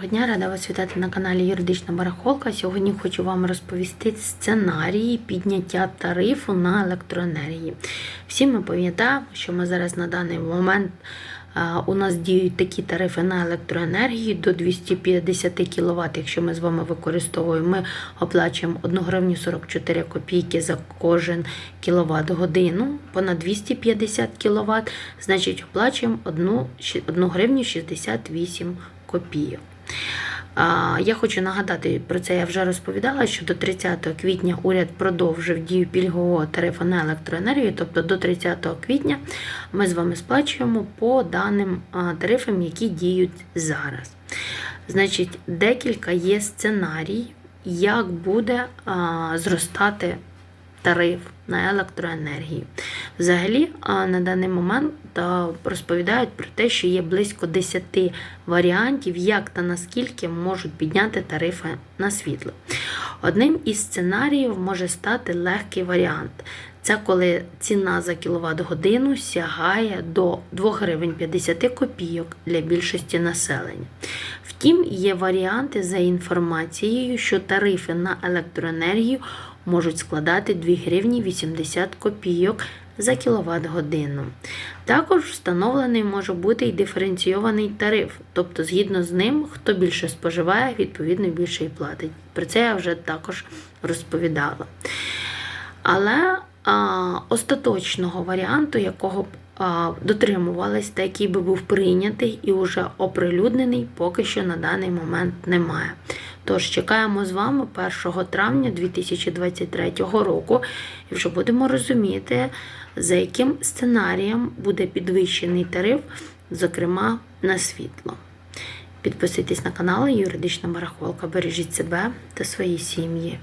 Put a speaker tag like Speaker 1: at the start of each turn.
Speaker 1: Доброго дня, рада вас вітати на каналі Юридична Барахолка. Сьогодні хочу вам розповісти сценарії підняття тарифу на електроенергії. Всі ми пам'ятаємо, що ми зараз на даний момент у нас діють такі тарифи на електроенергію до 250 кВт. Якщо ми з вами використовуємо, ми оплачуємо 1 гривню 44 копійки за кожен кіловат годину, понад 250 кВт, значить оплачуємо 1, 1 гривню 68 копійок. Я хочу нагадати, про це я вже розповідала, що до 30 квітня уряд продовжив дію пільгового тарифу на електроенергію, тобто до 30 квітня ми з вами сплачуємо по даним тарифам, які діють зараз. Значить, декілька є сценарій, як буде зростати тариф на електроенергію. Взагалі, на даний момент розповідають про те, що є близько 10 варіантів, як та наскільки можуть підняти тарифи на світло. Одним із сценаріїв може стати легкий варіант. Це коли ціна за кіловат годину сягає до 2 гривень 50 копійок для більшості населення. Втім, є варіанти за інформацією, що тарифи на електроенергію можуть складати 2 гривні 80 копійок за кіловат годину. Також встановлений може бути і диференційований тариф, тобто згідно з ним, хто більше споживає, відповідно більше і платить. Про це я вже також розповідала. Але а, остаточного варіанту, якого б дотримувались, та який би був прийнятий і вже оприлюднений, поки що на даний момент немає. Тож чекаємо з вами 1 травня 2023 року і вже будемо розуміти, за яким сценарієм буде підвищений тариф, зокрема на світло. Підписуйтесь на канал Юридична Барахолка. Бережіть себе та свої сім'ї.